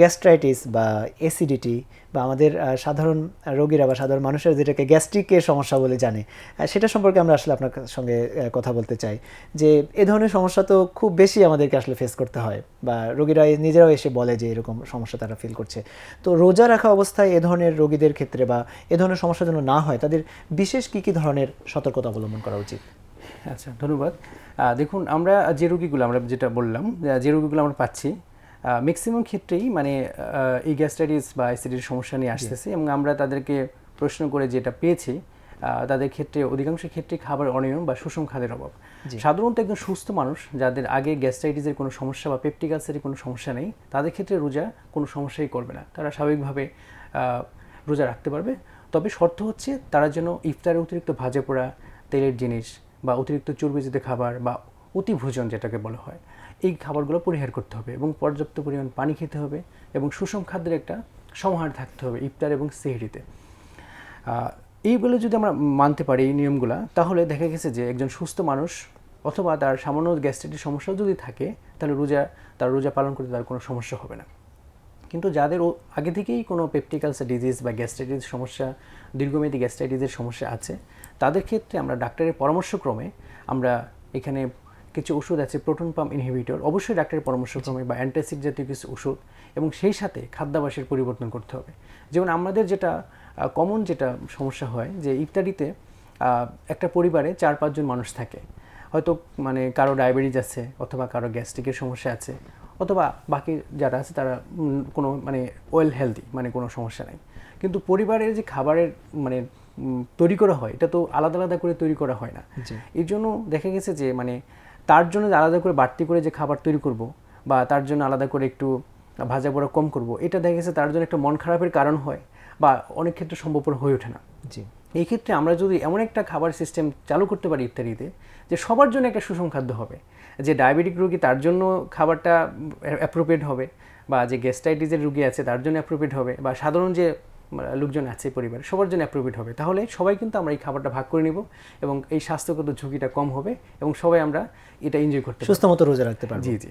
Gastritis বা acidity বা আমাদের সাধারণ রোগীরা বা সাধারণ মানুষের যেটাকে গ্যাস্ট্রিকের সমস্যা বলে জানে সেটা সম্পর্কে আমরা আসলে আপনার সঙ্গে কথা বলতে চাই। যে এ ধরনের সমস্যা তো খুব বেশি আমাদেরকে আসলে ফেস করতে হয় বা রোগীরা নিজেরাও এসে বলে যে এরকম সমস্যা তারা ফিল করছে। তো রোজা রাখা অবস্থায় এ ধরনের রোগীদের ক্ষেত্রে বা এ ধরনের সমস্যা যেন না হয় তাদের বিশেষ কি কি ধরনের সতর্কতা অবলম্বন করা উচিত? আচ্ছা ধন্যবাদ। দেখুন আমরা যে রোগীগুলো আমরা যেটা বললাম যে রোগীগুলো আমরা পাচ্ছি ম্যাক্সিমাম ক্ষেত্রেই মানে এই গ্যাস্ট্রাইটিস বা অ্যাসিডির সমস্যা নিয়ে আসতেছে এবং আমরা তাদেরকে প্রশ্ন করে যেটা পেয়েছি তাদের ক্ষেত্রে অধিকাংশ ক্ষেত্রে খাবার অনিয়ম বা সুষম খাদ্যের অভাব। সাধারণত একজন সুস্থ মানুষ যাদের আগে গ্যাস্ট্রাইটিসের কোনো সমস্যা বা পেপটিক আলসারের কোনো সমস্যা নেই তাদের ক্ষেত্রে রোজা কোনো সমস্যাই করবে না। তারা স্বাভাবিকভাবে রোজা রাখতে পারবে। তবে শর্ত হচ্ছে তারা যেন ইফতারে অতিরিক্ত ভাজা পোড়া তেলের জিনিস বা অতিরিক্ত চর্বিজিত খাবার বা অতি ভোজন যেটাকে বলা হয়, এই খাবারগুলো পরিহার করতে হবে এবং পর্যাপ্ত পরিমাণ পানি খেতে হবে এবং সুষম খাদ্যের একটা সমাহার থাকতে হবে ইফতার এবং সেহরিতে। এইগুলো যদি আমরা মানতে পারি এই নিয়মগুলো, তাহলে দেখা গেছে যে একজন সুস্থ মানুষ অথবা তার সামান্য গ্যাস্ট্রাইটিস সমস্যাও যদি থাকে, তাহলে রোজা, তার রোজা পালন করতে তার কোনো সমস্যা হবে না। কিন্তু যাদের আগে থেকেই কোনো পেপটিক্যালস ডিজিজ বা গ্যাস্ট্রাইটিস সমস্যা, দীর্ঘমেয়াদী গ্যাস্ট্রাইটিসের সমস্যা আছে, তাদের ক্ষেত্রে আমরা ডাক্তারের পরামর্শক্রমে আমরা এখানে কিছু ওষুধ আছে প্রোটন পাম্প ইনহিবিটর অবশ্যই ডাক্তারের পরামর্শক্রমে বা অ্যান্টাসিড জাতীয় কিছু ওষুধ এবং সেই সাথে খাদ্যাভ্যাসের পরিবর্তন করতে হবে। যেমন আমাদের যেটা কমন যেটা সমস্যা হয় যে ইফতারিতে একটা পরিবারে চার পাঁচজন মানুষ থাকে। হয়তো মানে কারও ডায়াবেটিস আছে অথবা কারও গ্যাস্ট্রিকের সমস্যা আছে অথবা বাকি যারা আছে তারা কোনো মানে ওয়েল হেলদি মানে কোনো সমস্যা নাই। কিন্তু পরিবারের যে খাবারের মানে তৈরি করা হয় এটা তো আলাদা আলাদা করে তৈরি করা হয় না। এর জন্য দেখা গেছে যে মানে তার জন্য আলাদা করে বাড়তি করে যে খাবার তৈরি করব বা তার জন্য আলাদা করে একটু ভাজা পোড়া কম করব এটা দেখা গেছে তার জন্য একটা মন খারাপের কারণ হয় বা অনেক ক্ষেত্রে সম্ভবপর হয়ে ওঠে না। জি। এই ক্ষেত্রে আমরা যদি এমন একটা খাবার সিস্টেম চালু করতে পারি ইফতারিতে যে সবার জন্য একটা সুষম খাদ্য হবে যে ডায়াবেটিক রোগী তার জন্য খাবারটা অ্যাপ্রোপ্রিয়েট হবে বা যে গ্যাস্ট্রাইটিসের রুগী আছে তার জন্য অ্যাপ্রোপ্রিয়েট হবে বা সাধারণ যে লোকজন আছে পরিবারে সবার জন্য অ্যাপ্রোপ্রিয়েট হবে। তাহলে সবাই কিন্তু আমরা এই খাবারটা ভাগ করে নিব এবং এই স্বাস্থ্যগত ঝুঁকিটা কম হবে এবং সবাই আমরা এটা এনজয় করতে সুস্থ মতো রোজা রাখতে পারি জি জি।